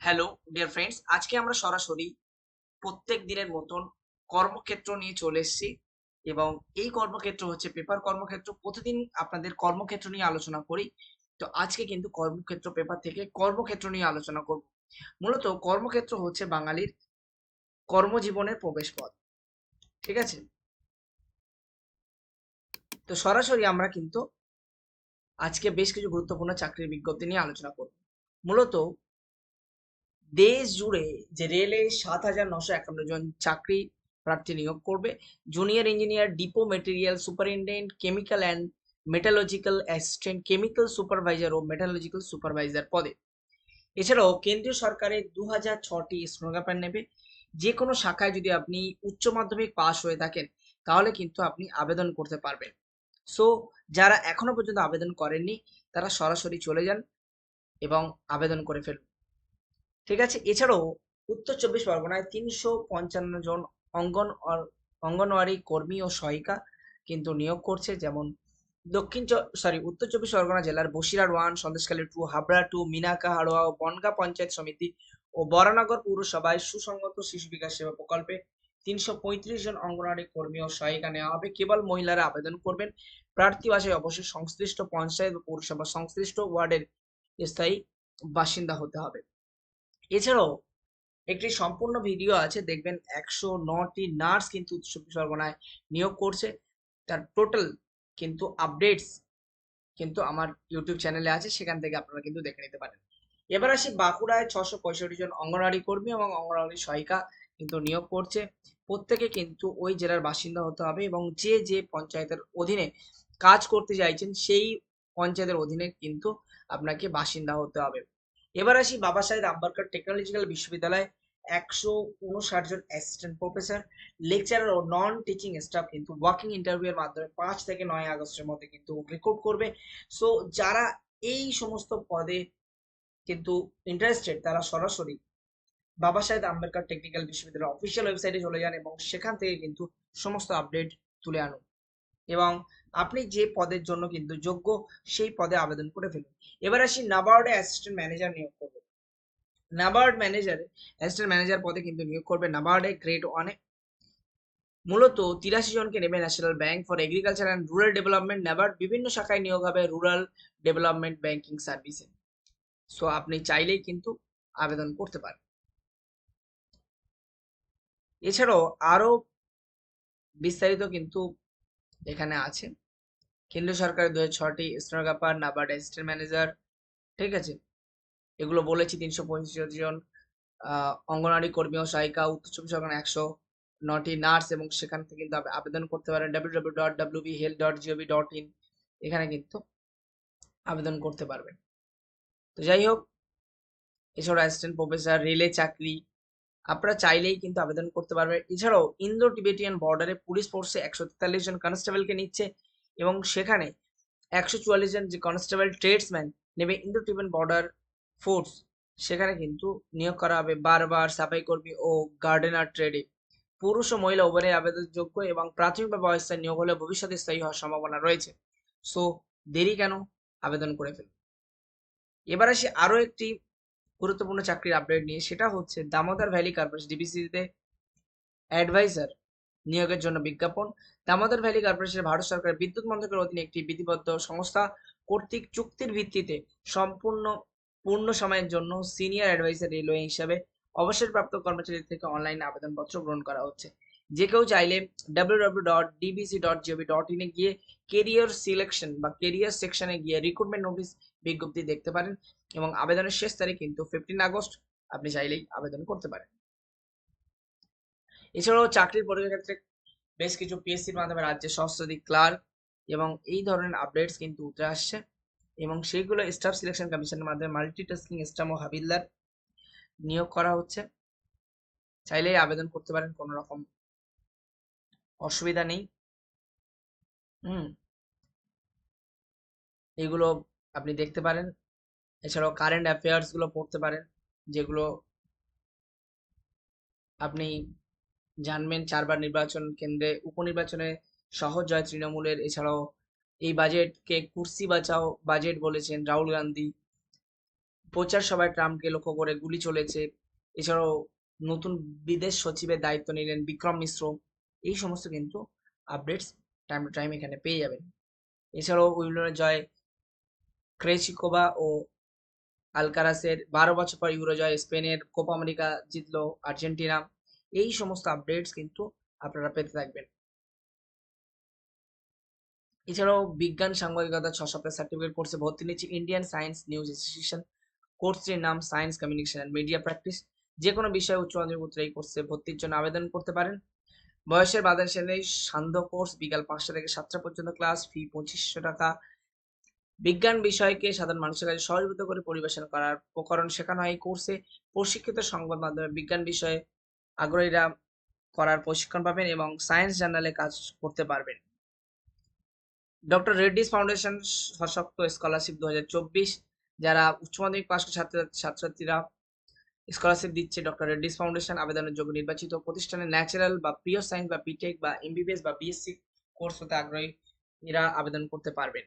Hello dear friends আজকে আমরা সরাসরি প্রত্যেক দিনের মতন কর্মক্ষেত্র নিয়ে চলে এসেছি এবং এই কর্মক্ষেত্র হচ্ছে পেপার কর্মক্ষেত্র। প্রতিদিন আপনাদের কর্মক্ষেত্র নিয়ে আলোচনা করি। তো আজকে কিন্তু কর্মক্ষেত্র পেপার থেকে কর্মক্ষেত্র নিয়ে আলোচনা করব। মূলত কর্মক্ষেত্র হচ্ছে বাঙালির কর্মজীবনের প্রবেশ পথ ঠিক আছে? তো সরাসরি আমরা কিন্তু আজকে বেশ কিছু গুরুত্বপূর্ণ চাকরির বিজ্ঞপ্তি নিয়ে আলোচনা করব। মূলত দেশ জুড়ে যে রেলে সাত হাজার নশো একান্ন জন চাকরি প্রার্থী নিয়োগ করবে junior engineer depot material superintendent chemical and metallurgical assistant chemical supervisor O metallurgical supervisor পদে। এছাড়াও কেন্দ্রীয় সরকারের দু হাজার ছটি স্নোগ্রাফার নেবে। যে কোনো শাখায় যদি আপনি উচ্চ মাধ্যমিক পাশ হয়ে থাকেন, তাহলে কিন্তু আপনি আবেদন করতে পারবেন। সো যারা এখনও পর্যন্ত আবেদন করেননি, তারা সরাসরি চলে যান এবং আবেদন করে ফেলুন। ঠিক আছে? এছাড়াও উত্তর চব্বিশ পরগনায় তিনশো পঞ্চান্ন জন অঙ্গন অঙ্গনওয়াড়ি কর্মী ও সহায়িকা কিন্তু নিয়োগ করছে। যেমন দক্ষিণ সরি উত্তর চব্বিশ পরগনা জেলার বসিরার one, Sandeshkhali two Habra two Minakha, Haroa ও বনগা পঞ্চায়েত সমিতি ও বরানগর পৌরসভায় সুসংগত শিশু বিকাশ সেবা প্রকল্পে তিনশো পঁয়ত্রিশ জন অঙ্গনওয়াড়ি কর্মী ও সহায়িকা নেওয়া হবে। কেবল মহিলারা আবেদন করবেন। প্রার্থী বাসায় অবশ্যই সংশ্লিষ্ট পঞ্চায়েত ও পৌরসভা সংশ্লিষ্ট ওয়ার্ডের স্থায়ী বাসিন্দা হতে হবে। এছাড়াও একটি সম্পূর্ণ ভিডিও আছে, দেখবেন একশো নটি নার্স কিন্তু চব্বিশ পরগনায় নিয়োগ করছে। তার টোটাল কিন্তু আপডেটস কিন্তু আমার ইউটিউব চ্যানেলে আছে, সেখান থেকে আপনারা কিন্তু দেখে নিতে পারেন। এবার আসি বাঁকুড়ায় ছশো পঁয়ষট্টি জন অঙ্গনওয়াড়ি কর্মী এবং অঙ্গনওয়াড়ি সহায়িকা কিন্তু নিয়োগ করছে। প্রত্যেকে কিন্তু ওই জেলার বাসিন্দা হতে হবে এবং যে যে পঞ্চায়েতের অধীনে কাজ করতে চাইছেন, সেই পঞ্চায়েতের অধীনে কিন্তু আপনাকে বাসিন্দা হতে হবে। এবার আসি বাবা সাহেব আম্বেদকর টেকনোলজিক্যাল বিশ্ববিদ্যালয় একশো উনষাট জন অ্যাসিস্ট্যান্ট প্রফেসর লেকচারার ও নন টিচিং স্টাফ কিন্তু ওয়ার্কিং ইন্টারভিউ এর মাধ্যমে পাঁচ থেকে নয় আগস্টের মধ্যে কিন্তু রেকর্ড করবে। সো যারা এই সমস্ত পদে কিন্তু ইন্টারেস্টেড তারা সরাসরি বাবা সাহেব আম্বেদকর টেকনিক্যাল বিশ্ববিদ্যালয়ের অফিসিয়াল ওয়েবসাইটে চলে যান এবং সেখান থেকে কিন্তু সমস্ত আপডেট তুলে আনুন। এবং আপনি যে পদের জন্য কিন্তু যোগ্য, সেই পদে আবেদন করে ফেলুন। এবার আসি নাবার্ডে অ্যাসিস্ট্যান্ট ম্যানেজার নিয়োগ করবে। নাবার্ড ম্যানেজারে অ্যাসিস্ট্যান্ট ম্যানেজার পদে কিন্তু নিয়োগ করবে নাবার্ডে গ্রেড ওয়ানে মূলত তিরাশি জনকে নেবে national bank for agriculture and rural development NABARD বিভিন্ন শাখায় নিয়োগ হবে রুরাল ডেভেলপমেন্ট ব্যাংকিং সার্ভিসে সো আপনি চাইলেই কিন্তু আবেদন করতে পারেন। এছাড়াও আরও বিস্তারিত কিন্তু এখানে আছে। কেন্দ্র সরকারের দু হাজার ছটি স্টেনোগ্রাফার নাবার্ড অ্যাসিস্ট্যান্ট ম্যানেজার, ঠিক আছে? এগুলো বলেছি তিনশো পঁয়ত্রিশ জন অঙ্গনওয়াড়ি কর্মী ও সহায়িকা, উত্তর চব্বিশ পরগনা একশো নটি নার্স এবং সেখান থেকে কিন্তু আবেদন করতে পারেন W W dot W B health dot G O V dot in এখানে কিন্তু আবেদন করতে পারবেন। তো যাই হোক এছাড়া অ্যাসিস্ট্যান্ট প্রফেসর রেলে চাকরি আপনারা চাইলেই কিন্তু আবেদন করতে পারবেন। এছাড়াও ইন্দো টিবেটিয়ান বর্ডারে পুলিশ ফোর্সে একশো তেতাল্লিশ জন কনস্টেবলকে নিচ্ছে এবং সেখানে একশো চুয়াল্লিশ জন যে কনস্টেবল ট্রেডসম্যান নেবে ইন্দো টিবেন বর্ডার ফোর্স, সেখানে কিন্তু নিয়োগ করা হবে বারবার সাফাই কর্মী ও গার্ডেনার ট্রেডে। পুরুষ ও মহিলা উভয় আবেদনযোগ্য এবং প্রাথমিকভাবে অবস্থায় নিয়োগ হলে ভবিষ্যতে স্থায়ী হওয়ার সম্ভাবনা রয়েছে। সো দেরি কেন? আবেদন করে ফেলুন। এবার আসি আরও একটি গুরুত্বপূর্ণ চাকরির আপডেট নিয়ে, সেটা হচ্ছে দামোদর ভ্যালি কর্পোরেশন ডিবিসিতে অ্যাডভাইজার নিয়োগের জন্য বিজ্ঞাপন। দামোদর ভ্যালি কর্পোরেশনের ভারত সরকার বিদ্যুৎ মন্ত্রকের অধীনে একটি বিধিবদ্ধ সংস্থা কর্তৃক চুক্তির ভিত্তিতে সম্পূর্ণ পূর্ণ সময়ের জন্য সিনিয়র অ্যাডভাইজার রেলওয়ে হিসাবে অবসরপ্রাপ্ত কর্মচারীদের থেকে অনলাইনে আবেদনপত্র গ্রহণ করা হচ্ছে। যে কেউ চাইলে ডাব্লিউ ডট ডট ডট ইনে গিয়ে কেরিয়ার সিলেকশন বা কেরিয়ার সেকশনে গিয়ে রিক্রুটমেন্ট নোটিশ বিজ্ঞপ্তি দেখতে পারেন এবং আবেদনের শেষ তারিখ কিন্তু ফিফটিন আগস্ট আপনি চাইলেই আবেদন করতে পারেন। এছাড়াও চাকরির পরীক্ষার ক্ষেত্রে বেশ কিছু পিএসসির মাধ্যমে রাজ্যের সহস্রাধি ক্লার্ক এবং এই ধরনের আপডেটস কিন্তু উঠে আসছে এবং সেইগুলো স্টাফ সিলেকশন কমিশনের মাধ্যমে মাল্টিটাস্কিং স্টাম ও হাবিলদার নিয়োগ করা হচ্ছে। চাইলেই আবেদন করতে পারেন কোনো রকম অসুবিধা নেই। হুম। এইগুলো আপনি দেখতে পারেন। এছাড়াও কারেন্ট অ্যাফেয়ার্সগুলো পড়তে পারেন, যেগুলো আপনি জানবেন চারবার নির্বাচন কেন্দ্রে, উপনির্বাচনে সহজ জয় তৃণমূলের। এছাড়াও এই বাজেটকে কুর্সি বাঁচাও বাজেট বলেছেন রাহুল গান্ধী। প্রচার সভায় ট্রাম্পকে লক্ষ্য করে গুলি চলেছে। এছাড়াও নতুন বিদেশ সচিবের দায়িত্ব নিলেন বিক্রম মিশ্র। এই সমস্ত কিন্তু আপডেটস টাইম টু টাইম এখানে পেয়ে যাবেন। এছাড়াও উইলনের জয় ক্রেচিকোভা ও আলকারাসের বারো বছর পর ইউরো জয় স্পেনের কোপা আমেরিকা জিতলো আর্জেন্টিনা। এই সমস্ত আপডেটস কিন্তু আপনারা পেতে থাকবেন। এছাড়াও বিজ্ঞান, সাংবাদিকতা, ছ সপ্তাহ সার্টিফিকেট কোর্সে ভর্তি নিচ্ছে। ইন্ডিয়ান সায়েন্স নিউজ ইনস্টিটিউশন কোর্সটির নাম science communication and media practice যে কোনো বিষয়ে উচ্চ মাধ্যমিক উত্তর এই কোর্সে ভর্তির জন্য আবেদন করতে পারেন। বয়সের বাজার সেলে সান্ধ্য কোর্স বিকাল পাঁচটা থেকে সাতটা পর্যন্ত ক্লাস, ফি পঁচিশশো টাকা। বিজ্ঞান বিষয়কে সাধারণ মানুষের কাছে সহজীভূত করে পরিবেশন করার উপকরণ শেখানো হয় এই কোর্সে। প্রশিক্ষিত সংবাদ মাধ্যমে বিজ্ঞান বিষয়ে আগ্রহীরা করার প্রশিক্ষণ পাবেন এবং সায়েন্স জার্নালে কাজ করতে পারবেন। Doctor Reddy's foundation Sashakt scholarship দু হাজার চব্বিশ, যারা উচ্চ মাধ্যমিক পাশ ছাত্র, ছাত্রছাত্রীরা স্কলারশিপ দিচ্ছে ডক্টর রেড্ডিস ফাউন্ডেশন, আবেদনের যোগ্য নির্বাচিত প্রতিষ্ঠানে ন্যাচারাল বা পিওর সায়েন্স বা বিটেক বা এমবিবিএস বা বিএসসি কোর্স হতে আগ্রহী এরা আবেদন করতে পারবেন।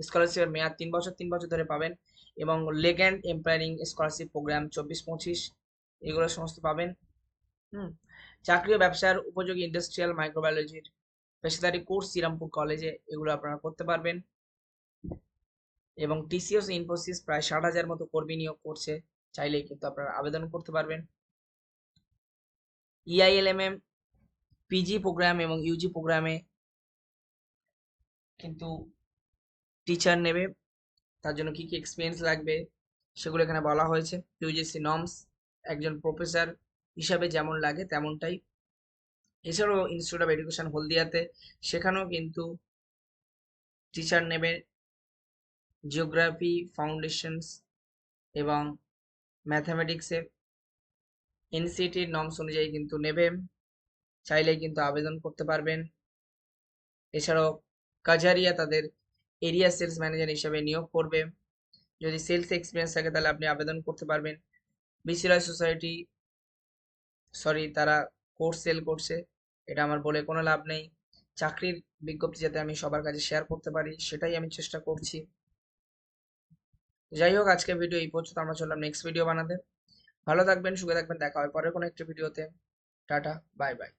স্কলারশিপের মেয়াদ তিন বছর তিন বছর ধরে পাবেন এবং Legrand empowering scholarship programme চব্বিশ, পঁচিশ, এগুলো সমস্ত পাবেন। হুম, চাকরি ও ব্যবসার উপযোগী ইন্ডাস্ট্রিয়াল মাইক্রোবায়োলজির পেশাদারি কোর্স শ্রীরামপুর কলেজে এগুলো আপনারা করতে পারবেন। এবং টিসিএস ইনফোসিস প্রায় ষাট হাজার মতো কর্মী নিয়োগ করছে। চাইলেই কিন্তু আপনারা আবেদন করতে পারবেন। ইআইএলএমএম পিজি প্রোগ্রাম এবং ইউজি প্রোগ্রামে কিন্তু টিচার নেবে। তার জন্য কি কি এক্সপিরিয়েন্স লাগবে সেগুলো এখানে বলা হয়েছে। ইউজিসি নর্মস একজন প্রফেসর হিসাবে যেমন লাগে তেমনটাই। এছাড়াও ইনস্টিটিউট অফ এডুকেশন হলদিয়াতে সেখানেও কিন্তু টিচার নেবে। জিওগ্রাফি ফাউন্ডেশনস এবং ম্যাথামেটিক্সে এনসিটির নর্মস অনুযায়ী কিন্তু নেবে, চাইলেই কিন্তু আবেদন করতে পারবেন। এছাড়াও কাজারিয়া তাদের এরিয়া সেলস ম্যানেজার হিসেবে নিয়োগ করবে। যদি সেলস এক্সপিরিয়েন্স থাকে তাহলে আপনি আবেদন করতে পারবেন। বিসি সোসাইটি সরি তারা কোর্স সেল করছে, এটা আমার বলে কোনো লাভ নেই। চাকরির বিজ্ঞপ্তি যাতে আমি সবার কাছে শেয়ার করতে পারি, সেটাই আমি চেষ্টা করছি। যাই হোক আজকে ভিডিও এই পর্যন্ত। আমরা চললাম নেক্সট ভিডিও বানাতে। ভালো থাকবেন, সুখে থাকবেন, দেখা হয় পরে কোনো একটি ভিডিওতে টাটা বাই বাই